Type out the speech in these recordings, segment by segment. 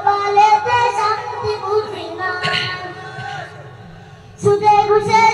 কপালেতে শান্তি বুঝি সুদে ঘুষে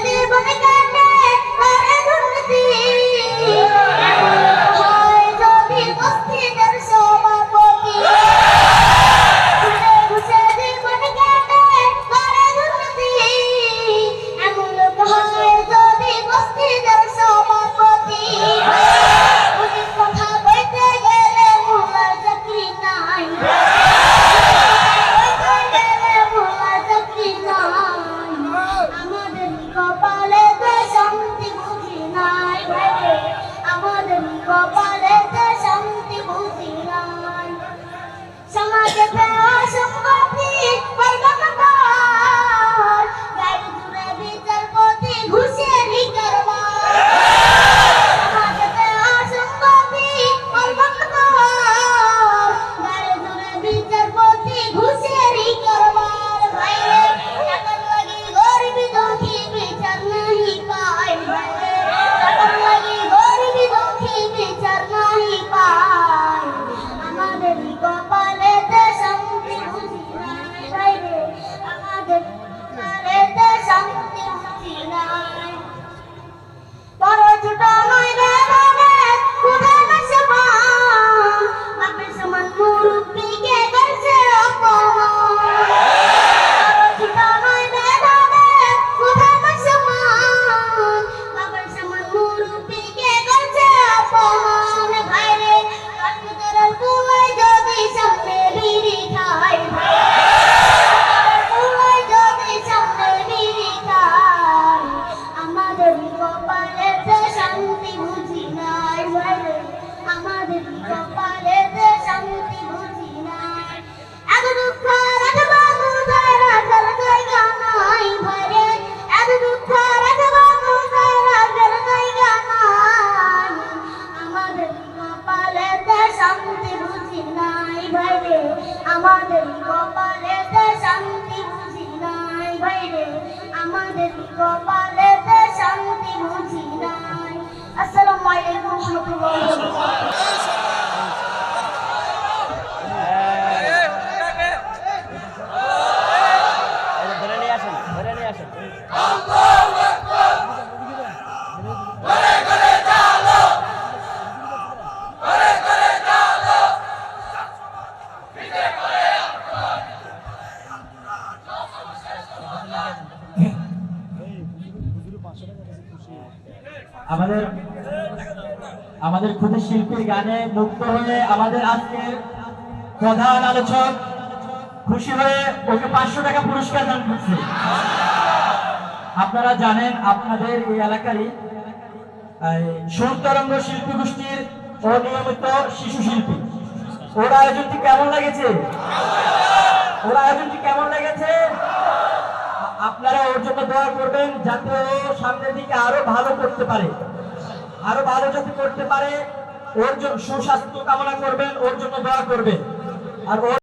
আমাদের কপালে শান্তি বুঝি নাই ভাইরে আমাদের কপালে শান্তি বুঝি আমাদের আমাদের ক্ষুদে শিল্পীর গানে মুক্ত হয়ে আমাদের আজকের প্রধান আলোচক খুশি হয়ে ওকে পাঁচশো টাকা পুরস্কার দান করছে। আপনারা জানেন আপনাদের এই এলাকারই সুরতরঙ্গ শিল্পী গোষ্ঠীর অনিয়মিত শিশু শিল্পী। ওর আয়োজনটি কেমন লেগেছে? ওর আয়োজনটি কেমন লেগেছে? আপনারা ওর জন্য দোয়া করবেন যাতে ও সামনের দিকে আরও ভালো করতে পারে। আরও ভালো যাতে করতে পারে, ওর জন্য সুস্বাস্থ্য কামনা করবেন, ওর জন্য দোয়া করবেন। আর